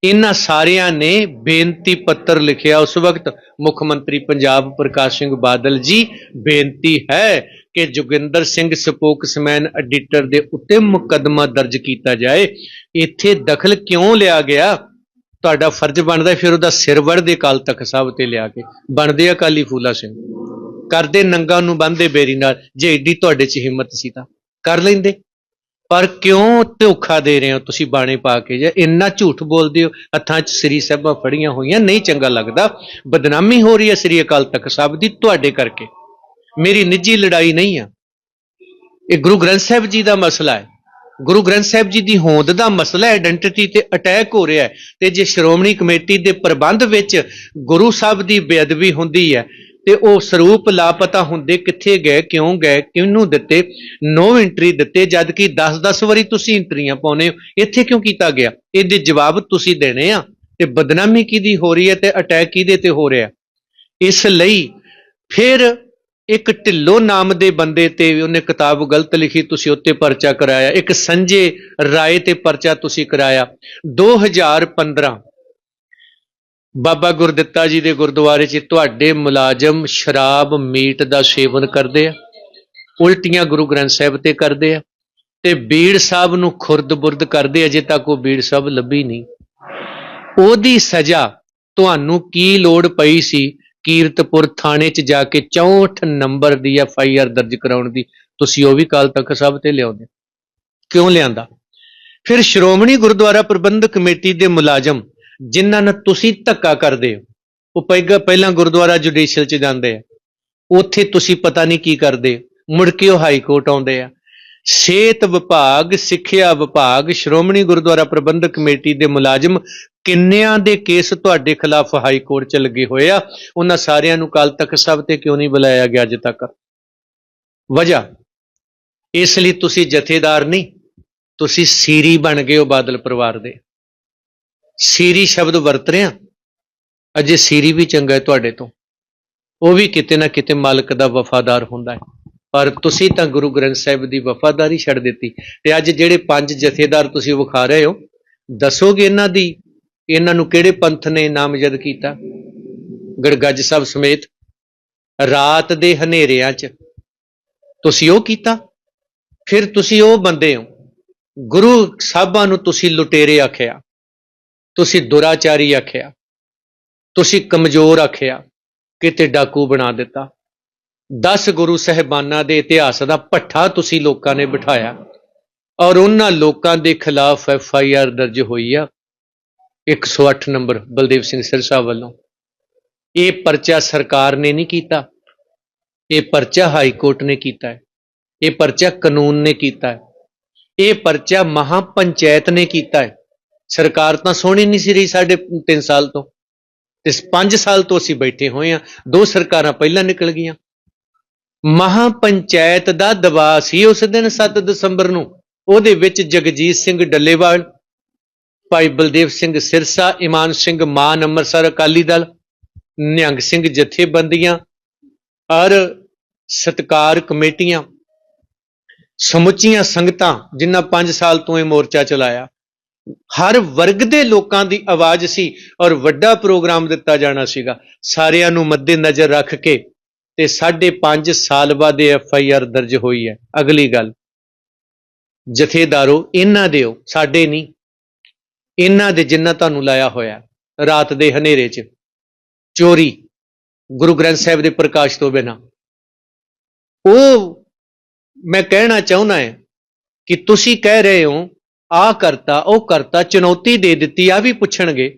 ਇਹਨਾਂ ਸਾਰਿਆਂ ਨੇ ਬੇਨਤੀ ਪੱਤਰ ਲਿਖਿਆ। ਉਸ ਵਕਤ ਮੁੱਖ ਮੰਤਰੀ ਪੰਜਾਬ ਪ੍ਰਕਾਸ਼ ਸਿੰਘ ਬਾਦਲ ਜੀ, ਬੇਨਤੀ ਹੈ ਕਿ ਜੋਗਿੰਦਰ ਸਿੰਘ ਸਪੋਕਸਮੈਨ ਐਡੀਟਰ ਦੇ ਉੱਤੇ ਮੁਕੱਦਮਾ ਦਰਜ ਕੀਤਾ ਜਾਏ। ਇੱਥੇ ਦਖਲ ਕਿਉਂ ਲਿਆ ਗਿਆ? ਤੁਹਾਡਾ ਫਰਜ਼ ਬਣਦਾ ਫਿਰ ਉਹਦਾ ਸਿਰ ਵੜ ਦੇ ਕਾਲ ਤਖਤ ਸਾਹਿਬ ਤੇ ਲਿਆ ਕੇ। ਬਣਦੇ ਅਕਾਲੀ ਫੂਲਾ ਸਿੰਘ। ਕਰਦੇ ਨੰਗਾ ਨੂੰ ਬੰਦੇ ਬੇਰੀ ਨਾਲ, ਜੇ ਏਡੀ ਤੁਹਾਡੇ 'ਚ ਹਿੰਮਤ ਸੀ ਤਾਂ। ਕਰ ਲੈਂਦੇ। ਪਰ ਕਿਉਂ ਧੋਖਾ ਦੇ ਰਹੇ ਹੋ ਤੁਸੀਂ ਬਾਣੇ ਪਾ ਕੇ? ਜਾਂ ਇੰਨਾ ਝੂਠ ਬੋਲਦੇ ਹੋ, ਹੱਥਾਂ 'ਚ ਸ੍ਰੀ ਸਾਹਿਬਾਂ ਫੜੀਆਂ ਹੋਈਆਂ, ਨਹੀਂ ਚੰਗਾ ਲੱਗਦਾ। ਬਦਨਾਮੀ ਹੋ ਰਹੀ ਹੈ ਸ੍ਰੀ ਅਕਾਲ ਤਖਤ ਸਾਹਿਬ ਦੀ ਤੁਹਾਡੇ ਕਰਕੇ। ਮੇਰੀ ਨਿੱਜੀ ਲੜਾਈ ਨਹੀਂ ਆ। ਇਹ ਗੁਰੂ ਗ੍ਰੰਥ ਸਾਹਿਬ ਜੀ ਦਾ ਮਸਲਾ ਹੈ। ਗੁਰੂ ਗ੍ਰੰਥ ਸਾਹਿਬ ਜੀ ਦੀ ਹੋਂਦ ਦਾ ਮਸਲਾ ਆਇਡੈਂਟੀਟੀ ਤੇ ਅਟੈਕ ਹੋ ਰਿਹਾ ਹੈ। ਤੇ ਜੇ ਸ਼੍ਰੋਮਣੀ ਕਮੇਟੀ ਦੇ ਪ੍ਰਬੰਧ ਵਿੱਚ ਗੁਰੂ ਸਾਹਿਬ ਦੀ ਬੇਅਦਬੀ ਹੁੰਦੀ ਹੈ ਤੇ ਉਹ ਸਰੂਪ ਲਾਪਤਾ ਹੁੰਦੇ ਕਿੱਥੇ ਗਏ, ਕਿਉਂ ਗਏ, ਕਿਹਨੂੰ ਦਿੱਤੇ? ਨੋ ਐਂਟਰੀ ਦਿੱਤੇ ਜਦ ਕਿ 10-10 ਵਾਰੀ ਤੁਸੀਂ ਐਂਟਰੀਆਂ ਪਾਉਨੇ ਹੋ। ਇੱਥੇ ਕਿਉਂ ਕੀਤਾ ਗਿਆ? ਇਹਦੇ ਜਵਾਬ ਤੁਸੀਂ ਦੇਣੇ ਆ। ਤੇ ਬਦਨਾਮੀ ਕਿਹਦੀ ਹੋ ਰਹੀ ਹੈ ਤੇ ਅਟੈਕ ਕਿਹਦੇ ਤੇ ਹੋ ਰਿਹਾ? ਇਸ ਲਈ ਫਿਰ ਇੱਕ ਢਿੱਲੋ ਨਾਮ ਦੇ ਬੰਦੇ ਤੇ ਉਹਨੇ ਕਿਤਾਬ ਗਲਤ ਲਿਖੀ, ਤੁਸੀਂ ਉੱਤੇ ਪਰਚਾ ਕਰਾਇਆ। ਇੱਕ ਸੰਜੇ ਰਾਏ ਤੇ ਪਰਚਾ ਤੁਸੀਂ ਕਰਾਇਆ। 2015 ਬਾਬਾ ਗੁਰਦਿੱਤਾ ਜੀ ਦੇ ਗੁਰਦੁਆਰੇ 'ਚ ਤੁਹਾਡੇ ਮੁਲਾਜ਼ਮ ਸ਼ਰਾਬ, ਮੀਟ ਦਾ ਸੇਵਨ ਕਰਦੇ ਆ, ਉਲਟੀਆਂ ਗੁਰੂ ਗ੍ਰੰਥ ਸਾਹਿਬ ਤੇ ਕਰਦੇ ਆ ਤੇ ਬੀੜ ਸਾਹਿਬ ਨੂੰ ਖੁਰਦ-ਬੁਰਦ ਕਰਦੇ ਅਜੇ ਤੱਕ ਉਹ ਬੀੜ ਸਾਹਿਬ ਲੱਭੀ ਨਹੀਂ। ਉਹਦੀ ਸਜ਼ਾ ਤੁਹਾਨੂੰ ਕੀ ਲੋੜ ਪਈ ਸੀ ਕੀਰਤਪੁਰ ਥਾਣੇ 'ਚ ਜਾ ਕੇ 64 ਨੰਬਰ ਦੀ ਐਫ ਆਈ ਆਰ ਦਰਜ ਕਰਾਉਣ ਦੀ? ਤੁਸੀਂ ਉਹ ਵੀ ਕਾਲ ਤੱਕ ਸਾਹਿਬ ਤੇ ਲਿਆਉਂਦੇ। ਕਿਉਂ ਲਿਆਂਦਾ? ਫਿਰ ਸ਼੍ਰੋਮਣੀ ਗੁਰਦੁਆਰਾ ਪ੍ਰਬੰਧਕ ਕਮੇਟੀ ਦੇ ਮੁਲਾਜ਼ਮ ਜਿਨ੍ਹਾਂ ਨਾਲ ਤੁਸੀਂ ਧੱਕਾ ਕਰਦੇ ਹੋ, ਉਹ ਪਹਿਗਾ ਪਹਿਲਾਂ ਗੁਰਦੁਆਰਾ ਜੁਡੀਸ਼ੀਅਲ 'ਚ ਜਾਂਦੇ ਆ, ਉੱਥੇ ਤੁਸੀਂ ਪਤਾ ਨਹੀਂ ਕੀ ਕਰਦੇ ਮੁੜ ਕੇ ਉਹ ਹਾਈ ਕੋਰਟ ਆਉਂਦੇ ਆ। ਸਿਹਤ ਵਿਭਾਗ, ਸਿੱਖਿਆ ਵਿਭਾਗ, ਸ਼੍ਰੋਮਣੀ ਗੁਰਦੁਆਰਾ ਪ੍ਰਬੰਧਕ ਕਮੇਟੀ ਦੇ ਮੁਲਾਜ਼ਮ ਕਿੰਨਿਆਂ ਦੇ ਕੇਸ ਤੁਹਾਡੇ ਖਿਲਾਫ ਹਾਈ ਕੋਰਟ 'ਚ ਲੱਗੇ ਹੋਏ ਆ, ਉਹਨਾਂ ਸਾਰਿਆਂ ਨੂੰ ਕੱਲ ਤੱਕ ਸਭ ਤੇ ਕਿਉਂ ਨਹੀਂ ਬੁਲਾਇਆ ਗਿਆ ਅਜੇ ਤੱਕ? ਵਜ੍ਹਾ, ਇਸ ਲਈ ਤੁਸੀਂ ਜਥੇਦਾਰ ਨਹੀਂ, ਤੁਸੀਂ ਸੀਰੀ ਬਣ ਗਏ ਹੋ ਬਾਦਲ ਪਰਿਵਾਰ ਦੇ। ਸੀਰੀ ਸ਼ਬਦ ਵਰਤ ਰਹੇ ਆ ਅਜੇ ਸੀਰੀ ਵੀ ਚੰਗਾ ਹੈ ਤੁਹਾਡੇ ਤੋਂ। ਉਹ ਵੀ ਕਿਤੇ ਨਾ ਕਿਤੇ ਮਾਲਕ ਦਾ ਵਫਾਦਾਰ ਹੁੰਦਾ ਹੈ। ਪਰ ਤੁਸੀਂ ਤਾਂ ਗੁਰੂ ਗ੍ਰੰਥ ਸਾਹਿਬ ਦੀ ਵਫਾਦਾਰੀ ਛੱਡ ਦਿੱਤੀ ਤੇ ਅੱਜ ਜਿਹੜੇ ਪੰਜ ਜਥੇਦਾਰ ਤੁਸੀਂ ਵਿਖਾ ਰਹੇ ਹੋ, ਦੱਸੋਗੇ ਇਹਨਾਂ ਦੀ, ਇਹਨਾਂ ਨੂੰ ਕਿਹੜੇ ਪੰਥ ਨੇ ਨਾਮਜ਼ਦ ਕੀਤਾ? ਗੜਗੱਜ ਸਾਹਿਬ ਸਮੇਤ ਰਾਤ ਦੇ ਹਨੇਰਿਆਂ 'ਚ ਤੁਸੀਂ ਉਹ ਕੀਤਾ? ਫਿਰ ਤੁਸੀਂ ਉਹ ਬੰਦੇ ਹੋ, ਗੁਰੂ ਸਾਹਿਬਾਂ ਨੂੰ ਤੁਸੀਂ ਲੁਟੇਰੇ ਆਖਿਆ। ਤੁਸੀਂ ਦੁਰਾਚਾਰੀ ਆਖਿਆ, ਤੁਸੀਂ ਕਮਜ਼ੋਰ ਆਖਿਆ, ਕਿਤੇ ਡਾਕੂ ਬਣਾ ਦਿੱਤਾ। 10 ਗੁਰੂ ਸਹਿਬਾਨਾਂ ਦੇ ਇਤਿਹਾਸ ਦਾ ਪੱਠਾ ਤੁਸੀਂ ਲੋਕਾਂ ਨੇ ਬਿਠਾਇਆ ਔਰ ਉਹਨਾਂ ਲੋਕਾਂ ਦੇ ਖਿਲਾਫ ਐਫ ਆਈ ਆਰ ਦਰਜ ਹੋਈ ਆ। 108 ਨੰਬਰ ਬਲਦੇਵ ਸਿੰਘ ਸਿਰਸਾ ਵੱਲੋਂ। ਇਹ ਪਰਚਾ ਸਰਕਾਰ ਨੇ ਨਹੀਂ ਕੀਤਾ। ਇਹ ਪਰਚਾ ਹਾਈ ਕੋਰਟ ਨੇ ਕੀਤਾ ਹੈ। ਇਹ ਪਰਚਾ ਕਾਨੂੰਨ ਨੇ ਕੀਤਾ ਹੈ। ਇਹ ਪਰਚਾ ਮਹਾ ਪੰਚਾਇਤ ਨੇ ਕੀਤਾ ਹੈ। ਸਰਕਾਰ ਤਾਂ ਸੋਹਣੀ ਨਹੀਂ ਸੀ ਰਹੀ ਸਾਡੇ 3 ਸਾਲ ਤੋਂ। ਤੇ 5 ਸਾਲ ਤੋਂ ਅਸੀਂ ਬੈਠੇ ਹੋਏ ਆ ਦੋ ਸਰਕਾਰਾਂ ਪਹਿਲਾਂ ਨਿਕਲ ਗਈਆਂ। ਮਹਾ ਪੰਚਾਇਤ ਦਾ ਦਬਾਅ ਸੀ ਉਸ ਦਿਨ 7 ਦਸੰਬਰ ਨੂੰ। ਉਹਦੇ ਵਿੱਚ ਜਗਜੀਤ ਸਿੰਘ ਡੱਲੇਵਾਲ, ਭਾਈ ਬਲਦੇਵ ਸਿੰਘ ਸਿਰਸਾ, ਇਮਾਨ ਸਿੰਘ ਮਾਨ, ਅੰਮ੍ਰਿਤਸਰ ਅਕਾਲੀ ਦਲ, ਨਿਹੰਗ ਸਿੰਘ ਜਥੇਬੰਦੀਆਂ, ਔਰ ਸਤਕਾਰ ਕਮੇਟੀਆਂ। ਸਮੁੱਚੀਆਂ ਸੰਗਤਾਂ ਜਿਨ੍ਹਾਂ 5 ਸਾਲ ਤੋਂ ਇਹ ਮੋਰਚਾ ਚਲਾਇਆ। ਹਰ ਵਰਗ ਦੇ ਲੋਕਾਂ ਦੀ ਆਵਾਜ਼ ਸੀ ਔਰ ਵੱਡਾ ਪ੍ਰੋਗਰਾਮ ਦਿੱਤਾ ਜਾਣਾ ਸੀਗਾ। ਸਾਰਿਆਂ ਨੂੰ ਮੱਦੇ ਨਜ਼ਰ ਰੱਖ ਕੇ ਤੇ 5.5 ਸਾਲ ਬਾਅਦ ਇਹ ਐਫ ਆਈ ਆਰ ਦਰਜ ਹੋਈ ਹੈ। ਅਗਲੀ ਗੱਲ, ਜਥੇਦਾਰੋ, ਇਹਨਾਂ ਦੇ ਦਿਓ, ਸਾਡੇ ਨਹੀਂ। ਇਹਨਾਂ ਦੇ ਜਿੰਨਾ ਤੁਹਾਨੂੰ ਲਾਇਆ ਹੋਇਆ, ਰਾਤ ਦੇ ਹਨੇਰੇ 'ਚ। ਚੋਰੀ, ਗੁਰੂ ਗ੍ਰੰਥ ਸਾਹਿਬ ਦੇ ਪ੍ਰਕਾਸ਼ ਤੋਂ ਬਿਨਾ। ਉਹ, ਮੈਂ ਕਹਿਣਾ ਚਾਹੁੰਦਾ ਹਾਂ ਕਿ ਤੁਸੀਂ ਕਹਿ ਰਹੇ ਹੋ ਆ ਕਰਤਾ, ਉਹ ਕਰਤਾ, ਚੁਣੌਤੀ ਦੇ ਦਿੱਤੀ ਆ ਵੀ ਪੁੱਛਣਗੇ।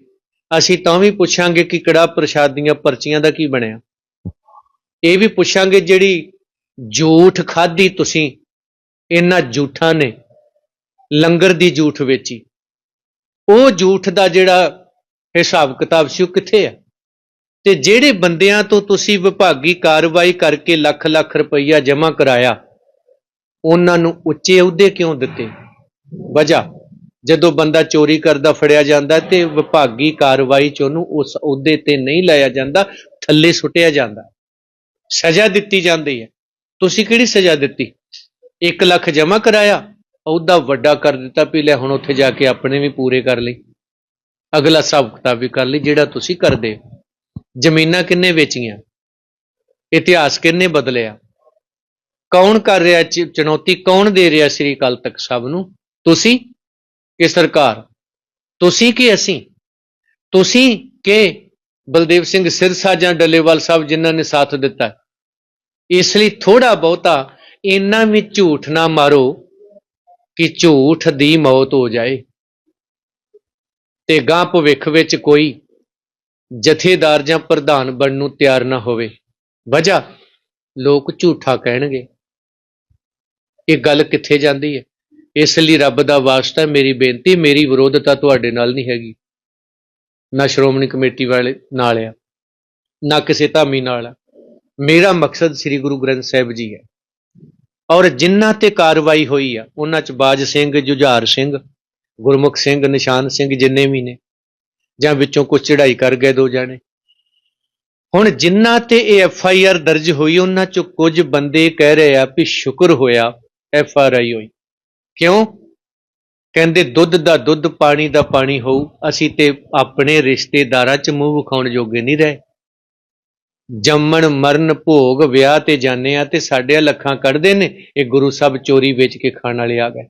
ਅਸੀਂ ਤਾਂ ਵੀ ਪੁੱਛਾਂਗੇ ਕਿ ਕੜਾ ਪ੍ਰਸ਼ਾਦ ਦੀਆਂ ਪਰਚੀਆਂ ਦਾ ਕੀ ਬਣਿਆ। ਇਹ ਵੀ ਪੁੱਛਾਂਗੇ ਜਿਹੜੀ ਝੂਠ ਖਾਧੀ ਤੁਸੀਂ, ਇਹਨਾਂ ਝੂਠਾਂ ਨੇ, ਲੰਗਰ ਦੀ ਝੂਠ ਵੇਚੀ। ਉਹ ਝੂਠ ਦਾ ਜਿਹੜਾ ਹਿਸਾਬ ਕਿਤਾਬ ਸੀ, ਉਹ ਕਿੱਥੇ ਹੈ ਤੇ ਜਿਹੜੇ ਬੰਦਿਆਂ ਤੋਂ ਤੁਸੀਂ ਵਿਭਾਗੀ ਕਾਰਵਾਈ ਕਰਕੇ ਲੱਖ ਲੱਖ ਰੁਪਈਆ ਜਮ੍ਹਾਂ ਕਰਾਇਆ, ਉਹਨਾਂ ਨੂੰ ਉੱਚੇ ਅਹੁਦੇ ਕਿਉਂ ਦਿੱਤੇ? ਵਜ੍ਹਾ। ਜਦੋਂ ਬੰਦਾ ਚੋਰੀ ਕਰਦਾ, ਫੜਿਆ ਜਾਂਦਾ ਤੇ ਵਿਭਾਗੀ ਕਾਰਵਾਈ ਚ ਉਹਨੂੰ ਉਸ ਅਹੁਦੇ ਤੇ ਨਹੀਂ ਲਾਇਆ ਜਾਂਦਾ, ਥੱਲੇ ਸੁੱਟਿਆ ਜਾਂਦਾ। ਸਜ਼ਾ ਦਿੱਤੀ ਜਾਂਦੀ ਹੈ। ਤੁਸੀਂ ਕਿਹੜੀ ਸਜ਼ਾ ਦਿੱਤੀ? 1 ਲੱਖ ਜਮ੍ਹਾਂ ਕਰਾਇਆ ਅਹੁਦਾ ਵੱਡਾ ਕਰ ਦਿੱਤਾ, ਵੀ ਲੈ ਹੁਣ ਉੱਥੇ ਜਾ ਕੇ ਆਪਣੇ ਵੀ ਪੂਰੇ ਕਰ ਲਈ। ਅਗਲਾ ਹਿਸਾਬ ਕਿਤਾਬ ਵੀ ਕਰ ਲਈ, ਜਿਹੜਾ ਤੁਸੀਂ ਕਰਦੇ ਹੋ। ਜ਼ਮੀਨਾਂ ਕਿੰਨੇ ਵੇਚੀਆਂ? ਇਤਿਹਾਸ ਕਿੰਨੇ ਬਦਲਿਆ? ਕੌਣ ਕਰ ਰਿਹਾ ਚੁਣੌਤੀ ਕੌਣ ਦੇ ਰਿਹਾ ਸ੍ਰੀ ਅਕਾਲ ਤਖਤ ਸਾਹਿਬ ਨੂੰ? ਤੁਸੀਂ ਕਿ ਸਰਕਾਰ, ਤੁਸੀਂ ਕਿ ਅਸੀਂ? ਤੁਸੀਂ ਕਿ ਬਲਦੇਵ ਸਿੰਘ ਸਿਰਸਾ ਜਾਂ ਡੱਲੇਵਾਲ ਸਾਹਿਬ ਜਿਨ੍ਹਾਂ ਨੇ ਸਾਥ ਦਿੱਤਾ? ਇਸ ਲਈ ਥੋੜਾ ਬਹੁਤਾ ਇੰਨਾ ਵੀ ਝੂਠ ਨਾ ਮਾਰੋ ਕਿ ਝੂਠ ਦੀ ਮੌਤ ਹੋ ਜਾਏ। ਤੇ ਗਾਂ ਭਵਿੱਖ ਵਿੱਚ ਕੋਈ ਜਥੇਦਾਰ ਜਾਂ ਪ੍ਰਧਾਨ ਬਣਨ ਨੂੰ ਤਿਆਰ ਨਾ ਹੋਵੇ। ਵਜ੍ਹਾ, ਲੋਕ ਝੂਠਾ ਕਹਿਣਗੇ। ਇਹ ਗੱਲ ਕਿੱਥੇ ਜਾਂਦੀ ਹੈ? ਇਸ ਲਈ ਰੱਬ ਦਾ ਵਾਸਤਾ ਮੇਰੀ ਬੇਨਤੀ, ਮੇਰੀ ਵਿਰੋਧਤਾ ਤੁਹਾਡੇ ਨਾਲ ਨਹੀਂ ਹੈਗੀ। ਨਾ ਸ਼੍ਰੋਮਣੀ ਕਮੇਟੀ ਵਾਲੇ ਨਾਲ ਆ, ਨਾ ਕਿਸੇ ਧਾਮੀ ਨਾਲ ਆ। ਮੇਰਾ ਮਕਸਦ ਸ੍ਰੀ ਗੁਰੂ ਗ੍ਰੰਥ ਸਾਹਿਬ ਜੀ ਹੈ। ਔਰ ਜਿਨ੍ਹਾਂ ਤੇ ਕਾਰਵਾਈ ਹੋਈ ਆ, ਉਹਨਾਂ ਚ ਬਾਜ ਸਿੰਘ, ਜੁਝਾਰ ਸਿੰਘ, ਗੁਰਮੁਖ ਸਿੰਘ, ਨਿਸ਼ਾਨ ਸਿੰਘ ਜਿੰਨੇ ਵੀ ਨੇ, ਜਾਂ ਵਿੱਚੋਂ ਕੁਝ ਚੜਾਈ ਕਰ ਗਏ ਦੋ ਜਾਣੇ। ਹੁਣ ਜਿਨ੍ਹਾਂ ਤੇ ਇਹ ਐਫ ਆਈ ਆਰ ਦਰਜ ਹੋਈ, ਉਹਨਾਂ ਚ ਕੁਝ ਬੰਦੇ ਕਹਿ ਰਹੇ ਆ ਵੀ ਸ਼ੁਕਰ ਹੋਇਆ, ਐਫ ਆਰ ਆਈ ਹੋਈ। ਕਿਉਂ? ਕਹਿੰਦੇ, ਦੁੱਧ ਦਾ ਦੁੱਧ, ਪਾਣੀ ਦਾ ਪਾਣੀ ਹੋਊ, ਅਸੀਂ ਤੇ ਆਪਣੇ ਰਿਸ਼ਤੇਦਾਰਾਂ ਚ ਮੂੰਹ ਵਿਖਾਉਣ ਜੋਗੇ ਨਹੀਂ ਰਹੇ। ਜੰਮਣ, ਮਰਨ, ਭੋਗ, ਵਿਆਹ ਤੇ ਜਾਂਦੇ ਆ ਤੇ ਸਾਡੇ ਲੱਖਾਂ ਕੱਢਦੇ ਨੇ, ਇਹ ਗੁਰੂ ਸਾਹਿਬ ਚੋਰੀ ਵੇਚ ਕੇ ਖਾਣ ਵਾਲੇ ਆ ਗਏ।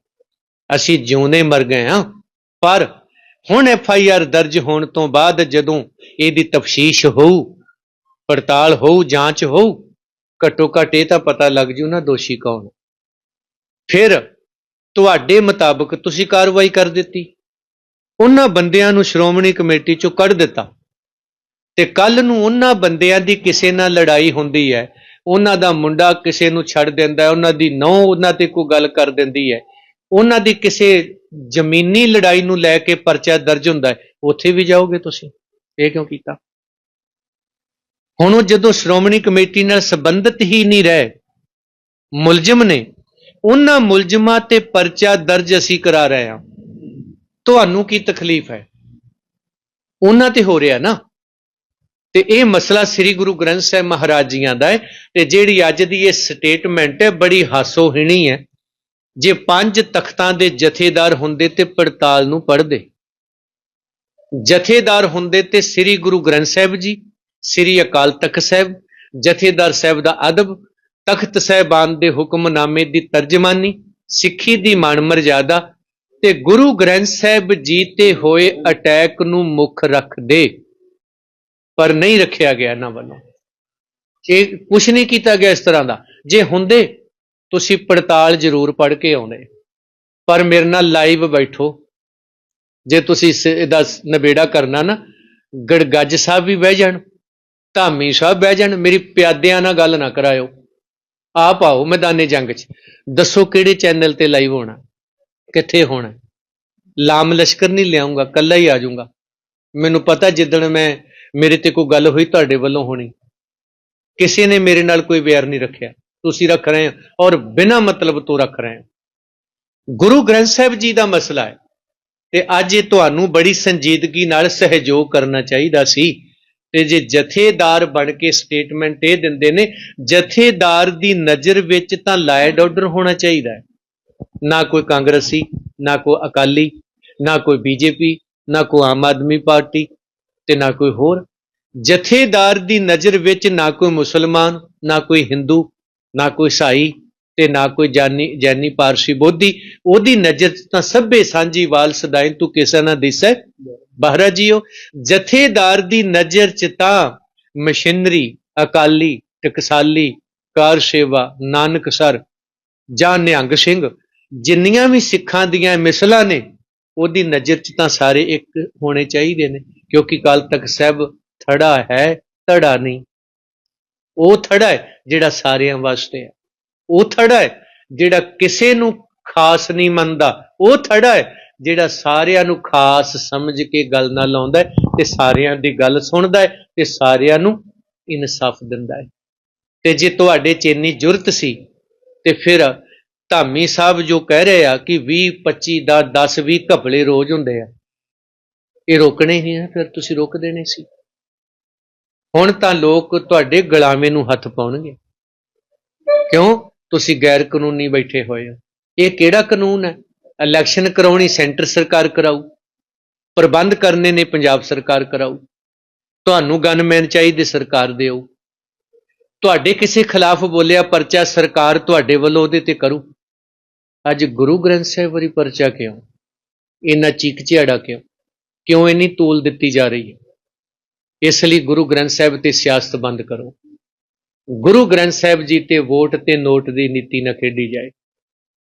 ਅਸੀਂ ਜਿਉਂਦੇ ਮਰ ਗਏ ਆ ਪਰ ਹੁਣ ਐਫ ਆਈ ਆਰ ਦਰਜ ਹੋਣ ਤੋਂ ਬਾਅਦ ਜਦੋਂ ਇਹਦੀ ਤਫਸ਼ੀਸ਼ ਹੋਊ, ਪੜਤਾਲ ਹੋਊ, ਜਾਂਚ ਹੋਊ, ਘੱਟੋ ਘੱਟ ਇਹ ਤਾਂ ਪਤਾ ਲੱਗ ਜੂ ਨਾ ਦੋਸ਼ੀ ਕੌਣ ਫਿਰ ਤੁਹਾਡੇ ਮੁਤਾਬਕ ਤੁਸੀਂ ਕਾਰਵਾਈ ਕਰ ਦਿੱਤੀ। ਉਹਨਾਂ ਬੰਦਿਆਂ ਨੂੰ ਸ਼੍ਰੋਮਣੀ ਕਮੇਟੀ ਚੋਂ ਕੱਢ ਦਿੱਤਾ। ਤੇ ਕੱਲ ਨੂੰ ਉਹਨਾਂ ਬੰਦਿਆਂ ਦੀ ਕਿਸੇ ਨਾਲ ਲੜਾਈ ਹੁੰਦੀ ਹੈ, ਉਹਨਾਂ ਦਾ ਮੁੰਡਾ ਕਿਸੇ ਨੂੰ ਛੱਡ ਦਿੰਦਾ ਹੈ, ਉਹਨਾਂ ਦੀ ਨੌ ਉਹਨਾਂ ਤੇ ਕੋਈ ਗੱਲ ਕਰ ਦਿੰਦੀ ਹੈ। ਉਹਨਾਂ ਦੀ ਕਿਸੇ ਜ਼ਮੀਨੀ ਲੜਾਈ ਨੂੰ ਲੈ ਕੇ ਪਰਚਾ ਦਰਜ ਹੁੰਦਾ ਹੈ, ਉੱਥੇ ਵੀ ਜਾਓਗੇ ਤੁਸੀਂ। ਇਹ ਕਿਉਂ ਕੀਤਾ? ਹੁਣ ਉਹ ਜਦੋਂ ਸ਼੍ਰੋਮਣੀ ਕਮੇਟੀ ਨਾਲ ਸੰਬੰਧਿਤ ਹੀ ਨਹੀਂ ਰਹੇ, ਮੁਲਜ਼ਮ ਨੇ ਉਹਨਾਂ ਮੁਲਜ਼ਮਾਂ ਤੇ ਪਰਚਾ ਦਰਜ ਅਸੀਂ ਕਰਾ ਰਹੇ ਹਾਂ। ਤੁਹਾਨੂੰ ਕੀ ਤਕਲੀਫ ਹੈ? ਉਹਨਾਂ ਤੇ ਹੋ ਰਿਹਾ ਨਾ। ਤੇ ਇਹ ਮਸਲਾ ਸ੍ਰੀ ਗੁਰੂ ਗ੍ਰੰਥ ਸਾਹਿਬ ਮਹਾਰਾਜ ਜੀਆਂ ਦਾ ਹੈ ਤੇ ਜਿਹੜੀ ਅੱਜ ਦੀ ਇਹ ਸਟੇਟਮੈਂਟ ਹੈ, ਬੜੀ ਹਾਸੋਹੀਣੀ ਹੈ। ਜੇ ਪੰਜ ਤਖਤਾਂ ਦੇ ਜਥੇਦਾਰ ਹੁੰਦੇ ਤੇ ਪੜਤਾਲ ਨੂੰ ਪੜ੍ਹਦੇ। ਜਥੇਦਾਰ ਹੁੰਦੇ ਤੇ ਸ੍ਰੀ ਗੁਰੂ ਗ੍ਰੰਥ ਸਾਹਿਬ ਜੀ, ਸ੍ਰੀ ਅਕਾਲ ਤਖਤ ਸਾਹਿਬ, ਜਥੇਦਾਰ ਸਾਹਿਬ ਦਾ ਅਦਬ ਤਖਤ ਸਾਹਿਬਾਨ ਦੇ ਹੁਕਮਨਾਮੇ ਦੀ ਤਰਜਮਾਨੀ, ਸਿੱਖੀ ਦੀ ਮਾਣ ਮਰਜ਼ਾਦਾ ਤੇ ਗੁਰੂ ਗ੍ਰੰਥ ਸਾਹਿਬ ਜੀ ਤੇ ਹੋਏ ਅਟੈਕ ਨੂੰ ਮੁੱਖ ਰੱਖਦੇ ਪਰ ਨਹੀਂ ਰੱਖਿਆ ਗਿਆ ਇਹਨਾਂ ਵੱਲੋਂ। ਇਹ ਕੁਝ ਨਹੀਂ ਕੀਤਾ ਗਿਆ ਇਸ ਤਰ੍ਹਾਂ ਦਾ। ਜੇ ਹੁੰਦੇ, ਤੁਸੀਂ ਪੜਤਾਲ ਜ਼ਰੂਰ ਪੜ੍ਹ ਕੇ ਆਉਣੇ। ਪਰ ਮੇਰੇ ਨਾਲ ਲਾਈਵ ਬੈਠੋ। ਜੇ ਤੁਸੀਂ ਇਹਦਾ ਨਵੇੜਾ ਕਰਨਾ ਨਾ, ਗੜਗੱਜ ਸਾਹਿਬ ਵੀ ਬਹਿ ਜਾਣ, ਧਾਮੀ ਸਾਹਿਬ ਬਹਿ ਜਾਣ, ਮੇਰੀ ਪਿਆਦਿਆਂ ਨਾਲ ਗੱਲ ਨਾ ਕਰਾਇਓ। ਆਪ ਆਓ ਮੈਦਾਨੇ ਜੰਗ 'ਚ। ਦੱਸੋ ਕਿਹੜੇ ਚੈਨਲ ਤੇ ਲਾਈਵ ਹੋਣਾ? ਕਿੱਥੇ ਹੋਣਾ? ਲਾਮ ਲਸ਼ਕਰ ਨਹੀਂ ਲਿਆਉਂਗਾ ਕੱਲਾ ਹੀ ਆ ਜਾਊਂਗਾ। ਮੈਨੂੰ ਪਤਾ ਜਿੱਦਣ ਮੈਂ, ਮੇਰੇ ਤੇ ਕੋਈ ਗੱਲ ਹੋਈ ਤੁਹਾਡੇ ਵੱਲੋਂ ਹੋਣੀ। ਕਿਸੇ ਨੇ ਮੇਰੇ ਨਾਲ ਕੋਈ ਵੈਰ ਨਹੀਂ ਰੱਖਿਆ। ਤੁਸੀਂ ਰੱਖ ਰਹੇ ਹੋ ਔਰ ਬਿਨਾਂ ਮਤਲਬ ਤੋਂ ਰੱਖ ਰਹੇ ਹੋ। ਗੁਰੂ ਗ੍ਰੰਥ ਸਾਹਿਬ ਜੀ ਦਾ ਮਸਲਾ ਹੈ। ਤੇ ਅੱਜ ਇਹ ਤੁਹਾਨੂੰ ਬੜੀ ਸੰਜੀਦਗੀ ਨਾਲ ਸਹਿਯੋਗ ਕਰਨਾ ਚਾਹੀਦਾ ਸੀ। ਤੇ ਜੇ ਜਥੇਦਾਰ ਬਣ ਕੇ ਸਟੇਟਮੈਂਟ ਇਹ ਦਿੰਦੇ ਨੇ, ਜਥੇਦਾਰ ਦੀ ਨਜ਼ਰ ਵਿੱਚ ਤਾਂ ਲਾਇਡ ਆਰਡਰ ਹੋਣਾ ਚਾਹੀਦਾ ਹੈ। ਨਾ ਕੋਈ ਕਾਂਗਰਸੀ, ਨਾ ਕੋਈ ਅਕਾਲੀ, ਨਾ ਕੋਈ ਬੀਜੇਪੀ, ਨਾ ਕੋਈ ਆਮ ਆਦਮੀ ਪਾਰਟੀ ਤੇ ਨਾ ਕੋਈ ਹੋਰ। ਜਥੇਦਾਰ ਦੀ ਨਜ਼ਰ ਵਿੱਚ ਨਾ ਕੋਈ ਮੁਸਲਮਾਨ, ਨਾ ਕੋਈ ਹਿੰਦੂ, ਨਾ ਕੋਈ ਸਾਈ ਤੇ ਨਾ ਕੋਈ ਜਾਨੀ, ਜੈਨੀ, ਪਾਰਸੀ, ਬੋਧੀ, ਉਹਦੀ ਨਜ਼ਰ ਤਾਂ ਸਭੇ ਸਾਂਝੀ ਵਾਲ ਸਦਾਈ ਤੂੰ ਕਿਸੇ ਨਾ ਦਿਸੈ ਬਹਰਾ ਜੀਓ, ਜਥੇਦਾਰ ਦੀ ਨਜ਼ਰ 'ਚ ਤਾਂ ਮਸ਼ੀਨਰੀ, ਅਕਾਲੀ, ਟਕਸਾਲੀ, ਕਾਰ ਸੇਵਾ, ਨਾਨਕ ਸਰ, ਜਾਂ ਨਿਹੰਗ ਸਿੰਘ, ਜਿੰਨੀਆਂ ਵੀ ਸਿੱਖਾਂ ਦੀਆਂ ਮਿਸਲਾਂ ਨੇ, ਉਹਦੀ ਨਜ਼ਰ 'ਚ ਤਾਂ ਸਾਰੇ ਇੱਕ ਹੋਣੇ ਚਾਹੀਦੇ ਨੇ, ਕਿਉਂਕਿ ਕੱਲ ਤੱਕ ਸਹਿਬ ਥੜਾ ਹੈ, ਧੜਾ ਨਹੀਂ। ਉਹ ਥੜਾ ਹੈ ਜਿਹੜਾ ਸਾਰਿਆਂ ਵਾਸਤੇ ਹੈ। ਉਹ ਥੜਾ ਹੈ ਜਿਹੜਾ ਕਿਸੇ ਨੂੰ ਖਾਸ ਨਹੀਂ ਮੰਨਦਾ। ਉਹ ਥੜਾ ਹੈ ਜਿਹੜਾ ਸਾਰਿਆਂ ਨੂੰ ਖਾਸ ਸਮਝ ਕੇ ਗੱਲ ਨਾਲ ਲਾਉਂਦਾ ਹੈ ਤੇ ਸਾਰਿਆਂ ਦੀ ਗੱਲ ਸੁਣਦਾ ਹੈ ਤੇ ਸਾਰਿਆਂ ਨੂੰ ਇਨਸਾਫ ਦਿੰਦਾ ਹੈ। ਤੇ ਜੇ ਤੁਹਾਡੇ ਚ ਇੰਨੀ ਜੁਰਤ ਸੀ ਤੇ ਫਿਰ ਧਾਮੀ ਸਾਹਿਬ ਜੋ ਕਹਿ ਰਹੇ ਆ ਕਿ 20 25 ਦਾ 10 20 ਘਪਲੇ ਰੋਜ਼ ਹੁੰਦੇ ਆ, ਇਹ ਰੋਕਣੇ ਹੀ ਆ, ਫਿਰ ਤੁਸੀਂ ਰੋਕ ਦੇਣੇ ਸੀ। ਹੁਣ ਤਾਂ ਲੋਕ ਤੁਹਾਡੇ ਗਲਾਵੇਂ ਨੂੰ ਹੱਥ ਪਾਉਣਗੇ। ਕਿਉਂ? ਤੁਸੀਂ ਗੈਰ ਕਾਨੂੰਨੀ ਬੈਠੇ ਹੋਏ ਹੋ। ਇਹ ਕਿਹੜਾ ਕਾਨੂੰਨ ਹੈ? ਇਲੈਕਸ਼ਨ ਕਰਾਉਣੀ ਸੈਂਟਰ ਸਰਕਾਰ ਕਰਾਊ, ਪ੍ਰਬੰਧ ਕਰਨੇ ਨੇ ਪੰਜਾਬ ਸਰਕਾਰ ਕਰਾਊ, ਤੁਹਾਨੂੰ ਗਨਮੈਨ ਚਾਹੀਦੇ ਸਰਕਾਰ ਦਿਓ। ਤੁਹਾਡੇ ਕਿਸੇ ਖਿਲਾਫ ਬੋਲਿਆ ਪਰਚਾ ਸਰਕਾਰ ਤੁਹਾਡੇ ਵੱਲੋਂ ਉਹਦੇ ਤੇ ਕਰੂ। ਅੱਜ ਗੁਰੂ ਗ੍ਰੰਥ ਸਾਹਿਬ ਵਰੀ ਪਰਚਾ ਕਿਉਂ? ਇੰਨਾ ਚੀਕ ਝਿਆੜਾ ਕਿਉਂ? ਕਿਉਂ ਇੰਨੀ ਤੋਲ ਦਿੱਤੀ ਜਾ ਰਹੀ ਹੈ? ਇਸ ਲਈ ਗੁਰੂ ਗ੍ਰੰਥ ਸਾਹਿਬ ਤੇ ਸਿਆਸਤ ਬੰਦ ਕਰੋ। ਗੁਰੂ ਗ੍ਰੰਥ ਸਾਹਿਬ ਜੀ ਤੇ ਵੋਟ ਤੇ ਨੋਟ ਦੀ ਨੀਤੀ ਨਾ ਖੇਡੀ ਜਾਏ।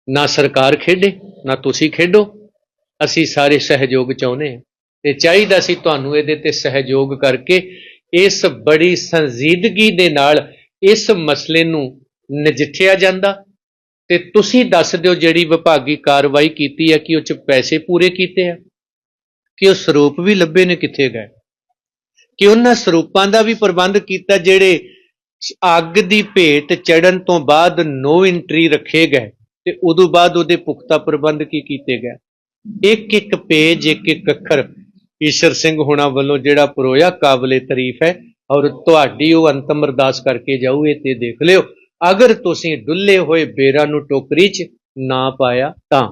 ਨਾ ਸਰਕਾਰ ਖੇਡੇ, ਨਾ ਤੁਸੀਂ ਖੇਡੋ। ਅਸੀਂ ਸਾਰੇ ਸਹਿਯੋਗ ਚਾਹੁੰਦੇ ਹਾਂ ਤੇ ਚਾਹੀਦਾ ਸੀ ਤੁਹਾਨੂੰ ਇਹਦੇ ਤੇ ਸਹਿਯੋਗ ਕਰਕੇ ਇਸ ਬੜੀ ਸੰਜੀਦਗੀ ਦੇ ਨਾਲ ਇਸ ਮਸਲੇ ਨੂੰ ਨਜਿੱਠਿਆ ਜਾਂਦਾ। ਤੇ ਤੁਸੀਂ ਦੱਸ ਦਿਓ ਜਿਹੜੀ ਵਿਭਾਗੀ ਕਾਰਵਾਈ ਕੀਤੀ ਹੈ ਕਿ ਉਹ ਚ ਪੈਸੇ ਪੂਰੇ ਕੀਤੇ ਆ, ਕਿ ਉਹ ਸਰੂਪ ਵੀ ਲੱਭੇ ਨੇ ਕਿੱਥੇ ਗਏ, ਕਿ ਉਹਨਾਂ ਸਰੂਪਾਂ ਦਾ ਵੀ ਪ੍ਰਬੰਧ ਕੀਤਾ ਜਿਹੜੇ ਅੱਗ ਦੀ ਭੇਟ ਚੜਨ ਤੋਂ ਬਾਅਦ ਨੋ ਐਂਟਰੀ ਰੱਖੇ ਗਏ। ਤੇ ਉਦੋਂ ਬਾਅਦ ਉਹਦੇ ਪੁਖਤਾ ਪ੍ਰਬੰਧ ਕੀ ਕੀਤੇ ਗਏ? ਇੱਕ ਇੱਕ ਪੇਜ, ਇੱਕ ਇੱਕ ਅੱਖਰ ਈਸ਼ਰ ਸਿੰਘ ਹੋਣਾ ਵੱਲੋਂ ਜਿਹੜਾ ਪਰੋਇਆ ਕਾਬਲੇ ਤਾਰੀਫ ਹੈ ਔਰ ਤੁਹਾਡੀ ਉਹ ਅੰਤਮ ਅਰਦਾਸ ਕਰਕੇ ਜਾਊ, ਇਹ ਤੇ ਦੇਖ ਲਿਓ। ਅਗਰ ਤੁਸੀਂ ਡੁੱਲੇ ਹੋਏ ਬੇਰਾਂ ਨੂੰ ਟੋਕਰੀ 'ਚ ਨਾ ਪਾਇਆ ਤਾਂ।